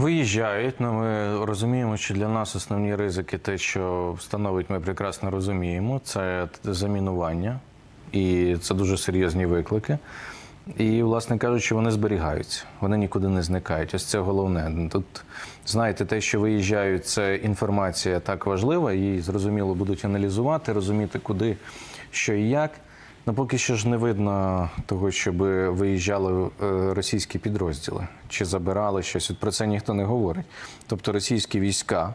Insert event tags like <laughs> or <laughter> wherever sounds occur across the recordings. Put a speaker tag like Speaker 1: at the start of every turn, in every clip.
Speaker 1: Виїжджають, але ми розуміємо, що для нас основні ризики, те, що становить, ми прекрасно розуміємо, це замінування, і це дуже серйозні виклики. І, власне кажучи, вони зберігаються, вони нікуди не зникають. Ось це головне. Тут, знаєте, те, що виїжджають, це інформація так важлива, її зрозуміло будуть аналізувати, розуміти, куди, що і як. Ну, поки що ж не видно того, щоб виїжджали е, російські підрозділи чи забирали щось. От про це ніхто не говорить. Тобто російські війська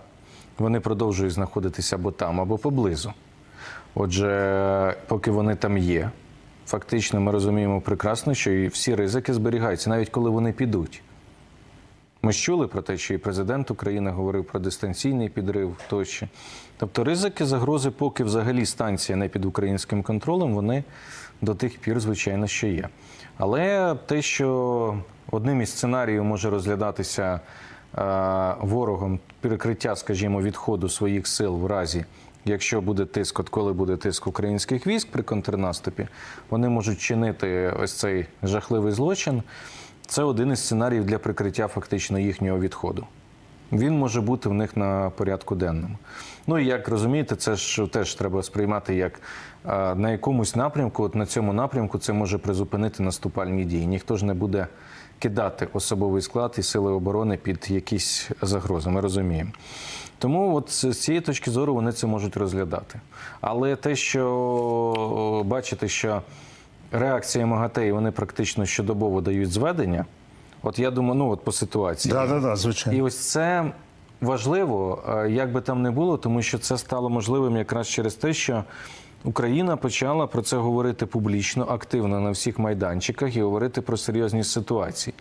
Speaker 1: вони продовжують знаходитися або там, або поблизу. Отже, поки вони там є, фактично ми розуміємо прекрасно, що і всі ризики зберігаються, навіть коли вони підуть. Ми ж чули про те, що і президент України говорив про дистанційний підрив тощо. Тобто ризики, загрози, поки взагалі станція не під українським контролем, вони до тих пір, звичайно, що є. Але те, що одним із сценаріїв може розглядатися е, ворогом перекриття, скажімо, відходу своїх сил в разі, якщо буде тиск, от коли буде тиск українських військ при контрнаступі, вони можуть чинити ось цей жахливий злочин. Це один із сценаріїв для прикриття фактично їхнього відходу. Він може бути в них на порядку денному. Ну і як розумієте, це ж теж треба сприймати як на якомусь напрямку, от на цьому напрямку це може призупинити наступальні дії. Ніхто ж не буде кидати особовий склад і сили оборони під якісь загрози. Ми розуміємо. Тому от з цієї точки зору вони це можуть розглядати. Але те, що бачите, що реакція МАГАТЕ, і вони практично щодобово дають зведення. От я думаю, ну от по ситуації.
Speaker 2: Да, да, да, звичайно.
Speaker 1: І ось це важливо, е, як би там не було, тому що це стало можливим якраз через те, що Україна почала про це говорити публічно, активно на всіх майданчиках і говорити про серйозні ситуації.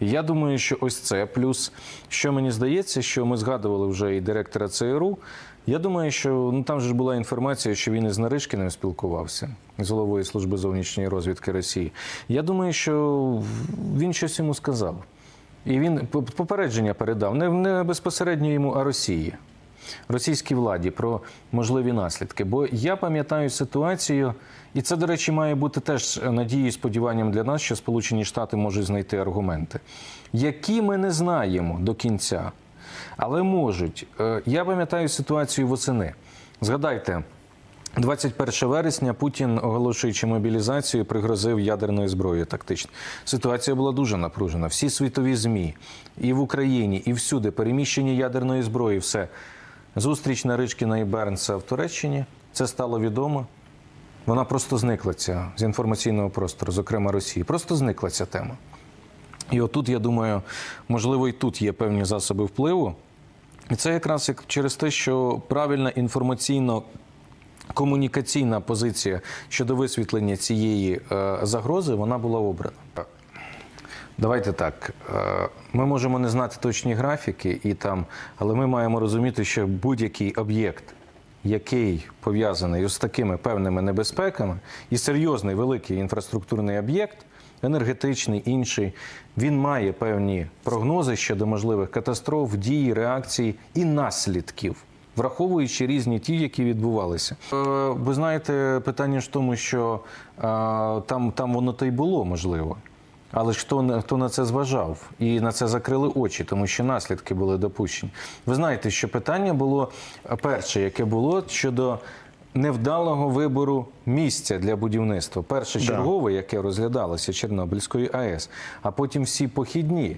Speaker 1: І я думаю, що ось це плюс, що мені здається, що ми згадували вже і директора ЦРУ. Я думаю, що ну там ж була інформація, що він із Наришкіним спілкувався з головою служби зовнішньої розвідки Росії. Я думаю, що він щось йому сказав. І він попередження передав не, не безпосередньо йому, а Росії, російській владі про можливі наслідки. Бо я пам'ятаю ситуацію, і це, до речі, має бути теж надією і сподіванням для нас, що Сполучені Штати можуть знайти аргументи, які ми не знаємо до кінця, але можуть. Е, Я пам'ятаю ситуацію восени. Згадайте. 21 вересня Путін, оголошуючи мобілізацію, пригрозив ядерною зброєю тактично. Ситуація була дуже напружена. Всі світові змі і в Україні, і всюди переміщення ядерної зброї. Все зустріч Наричкіна і Бернса в Туреччині. Це стало відомо. Вона просто зникла ця з інформаційного простору, зокрема Росії. Просто зникла ця тема. І отут, я думаю, можливо, і тут є певні засоби впливу. І це якраз як через те, що правильна інформаційно комунікаційна позиція щодо висвітлення цієї е, загрози вона була обрана. Давайте так. е, Ми можемо не знати точні графіки, і там, але ми маємо розуміти, що будь-який об'єкт, який пов'язаний з такими певними небезпеками, і серйозний великий інфраструктурний об'єкт, енергетичний, інший, він має певні прогнози щодо можливих катастроф, дій, реакцій і наслідків. Враховуючи різні ті, які відбувалися, Е, ви знаєте, питання ж в тому, що е, там, там воно то й було можливо. Але ж хто, хто на це зважав і на це закрили очі, тому що наслідки були допущені. Ви знаєте, що питання було перше, яке було щодо невдалого вибору місця для будівництва. Перше чергове, яке розглядалося Чорнобильської АЕС, а потім всі похідні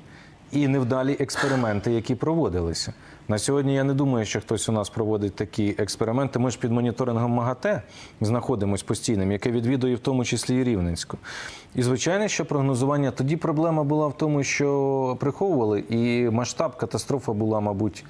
Speaker 1: і невдалі експерименти, які проводилися. На сьогодні я не думаю, що хтось у нас проводить такі експерименти. Ми ж під моніторингом МАГАТЕ знаходимось постійним, яке відвідує в тому числі і Рівненську. І звичайно, що прогнозування тоді проблема була в тому, що приховували, і масштаб катастрофи була, мабуть.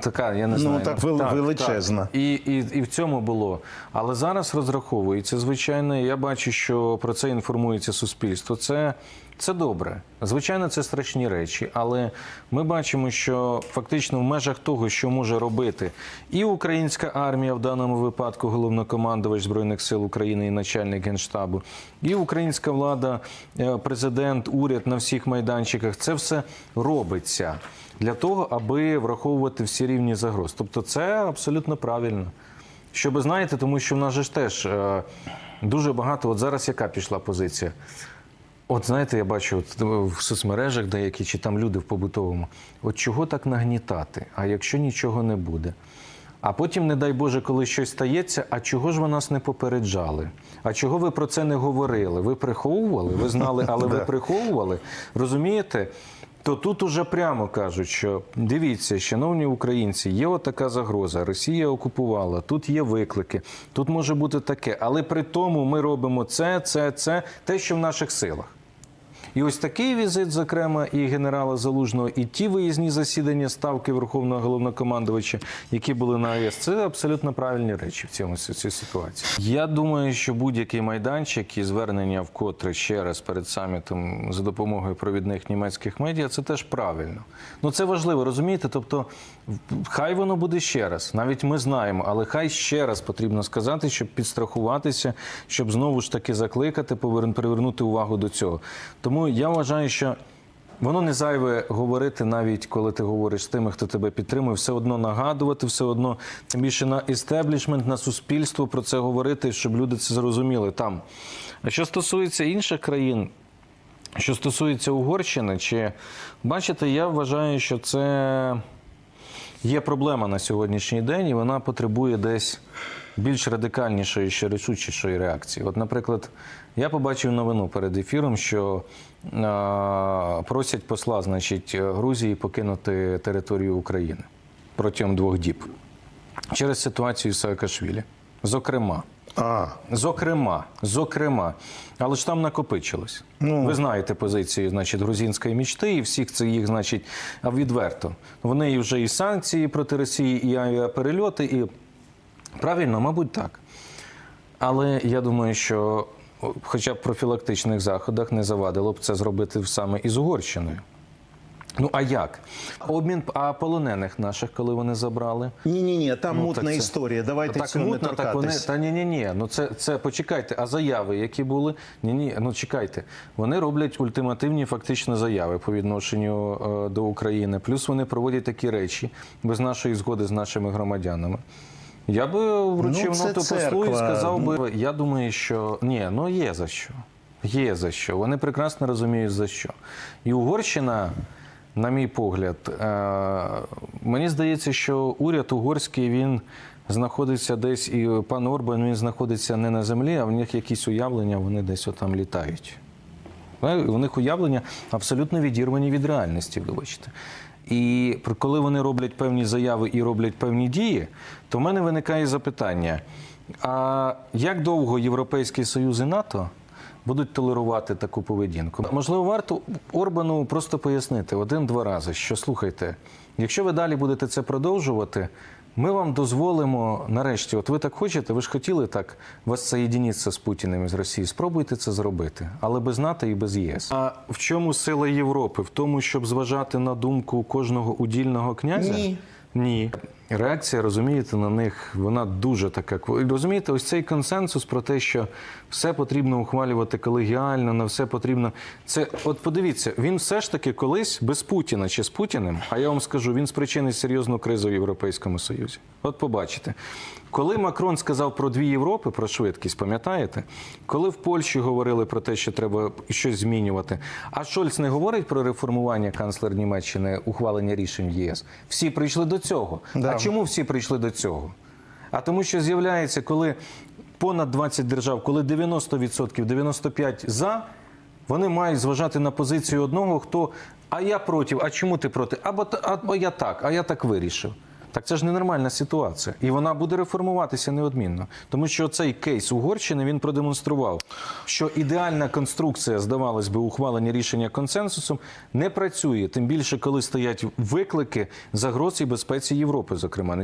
Speaker 1: Така, я не
Speaker 2: Ну,
Speaker 1: знаю.
Speaker 2: так величезна.
Speaker 1: Так. І, і, і в цьому було. Але зараз розраховується, звичайно, я бачу, що про це інформується суспільство. Це, це добре. Звичайно, це страшні речі, але ми бачимо, що фактично в межах того, що може робити і українська армія, в даному випадку головнокомандувач Збройних сил України і начальник генштабу, і українська влада, е, президент, уряд на всіх майданчиках, це все робиться для того, аби враховувати всі рівні загроз. Тобто, це абсолютно правильно. Що ви знаєте, тому що в нас же ж теж е, дуже багато. От зараз яка пішла позиція? От знаєте, я бачу от в соцмережах деякі, чи там люди в побутовому. От чого так нагнітати? А якщо нічого не буде? А потім, не дай Боже, коли щось стається, а чого ж ви нас не попереджали? А чого ви про це не говорили? Ви приховували? Ви знали, але ви <laughs> приховували? Розумієте? То тут уже прямо кажуть, що дивіться, шановні українці, є отака загроза. Росія окупувала, тут є виклики, тут може бути таке. Але при тому ми робимо це, це, це, те, що в наших силах. І ось такий візит, зокрема, і генерала Залужного, і ті виїзні засідання ставки Верховного головнокомандувача, які були на АЕС, це абсолютно правильні речі в цьому цій ситуації. Я думаю, що будь-який майданчик і звернення вкотре ще раз перед самітом за допомогою провідних німецьких медіа, це теж правильно. Ну це важливо, розумієте? Тобто, хай воно буде ще раз. Навіть ми знаємо, але хай ще раз потрібно сказати, щоб підстрахуватися, щоб знову ж таки закликати, привернути увагу до цього. Тому я вважаю, що воно не зайве говорити, навіть коли ти говориш з тими, хто тебе підтримує, все одно нагадувати, все одно тим більше на істеблішмент, на суспільство про це говорити, щоб люди це зрозуміли там. А що стосується інших країн, що стосується Угорщини, чи бачите, я вважаю, що це є проблема на сьогоднішній день, і вона потребує десь більш радикальнішої, ще рішучішої реакції. От, наприклад, я побачив новину перед ефіром, що е, просять посла, значить, Грузії покинути територію України протягом двох діб через ситуацію з Саакашвілі. Зокрема.
Speaker 2: А,
Speaker 1: Зокрема, зокрема, але ж там накопичилось. Ви знаєте позицію, значить, грузинської мічти і всіх це їх, значить, відверто. Вони вже і санкції проти Росії, і авіаперельоти, і правильно, мабуть, так. Але я думаю, що хоча б профілактичних заходах не завадило б це зробити саме із Угорщиною. Ну а як? Обмін а полонених наших, коли вони забрали?
Speaker 2: ні, ні, ні, там
Speaker 1: Ну,
Speaker 2: мутна
Speaker 1: це-
Speaker 2: історія. Давайте
Speaker 1: так
Speaker 2: цього
Speaker 1: мутно,
Speaker 2: не
Speaker 1: так вони та ні, ні, ні. Ну це це почекайте. А заяви, які були? Ні, ні. Ну чекайте. Вони роблять ультимативні фактично заяви по відношенню е, до України. Плюс вони проводять такі речі без нашої згоди з нашими громадянами. Я би вручив
Speaker 2: Ну,
Speaker 1: ноту послу і сказав би. Я думаю, що ні, ну є за що. Є за що. Вони прекрасно розуміють за що. І Угорщина, на мій погляд, е, мені здається, що уряд угорський він знаходиться десь, і пан Орбан він знаходиться не на землі, а в них якісь уявлення, вони десь отам літають. Е, У них уявлення абсолютно відірвані від реальності, вибачте. І коли вони роблять певні заяви і роблять певні дії, то в мене виникає запитання: а як довго Європейський Союз і НАТО будуть толерувати таку поведінку? Можливо, варто Орбану просто пояснити один-два рази, що слухайте, якщо ви далі будете це продовжувати. Ми вам дозволимо нарешті, от ви так хочете, ви ж хотіли так воссоєдінитися з Путіним і з Росії. Спробуйте це зробити, але без НАТО і без ЄС. А в чому сила Європи? В тому, щоб зважати на думку кожного удільного князя?
Speaker 2: Ні.
Speaker 1: Ні. Реакція, розумієте, на них вона дуже така. Розумієте, ось цей консенсус про те, що все потрібно ухвалювати колегіально, на все потрібно. Це, от подивіться, він все ж таки колись без Путіна чи з Путіним, а я вам скажу, він спричинить серйозну кризу в Європейському Союзі. От побачите. Коли Макрон сказав про дві Європи, про швидкість, пам'ятаєте? Коли в Польщі говорили про те, що треба щось змінювати, а Шольц не говорить про реформування канцлер Німеччини, ухвалення рішень в єС. Всі прийшли до цього.
Speaker 2: Да.
Speaker 1: А чому всі прийшли до цього? А тому, що з'являється, коли понад 20 держав, коли 90%, 95% за, вони мають зважати на позицію одного, хто а я проти, а чому ти проти? Або, та- або я так, а я так вирішив. Так це ж ненормальна ситуація, і вона буде реформуватися неодмінно, тому що цей кейс Угорщини він продемонстрував, що ідеальна конструкція, здавалось би, ухвалення рішення консенсусом не працює. Тим більше, коли стоять виклики загроз і безпеці Європи, зокрема.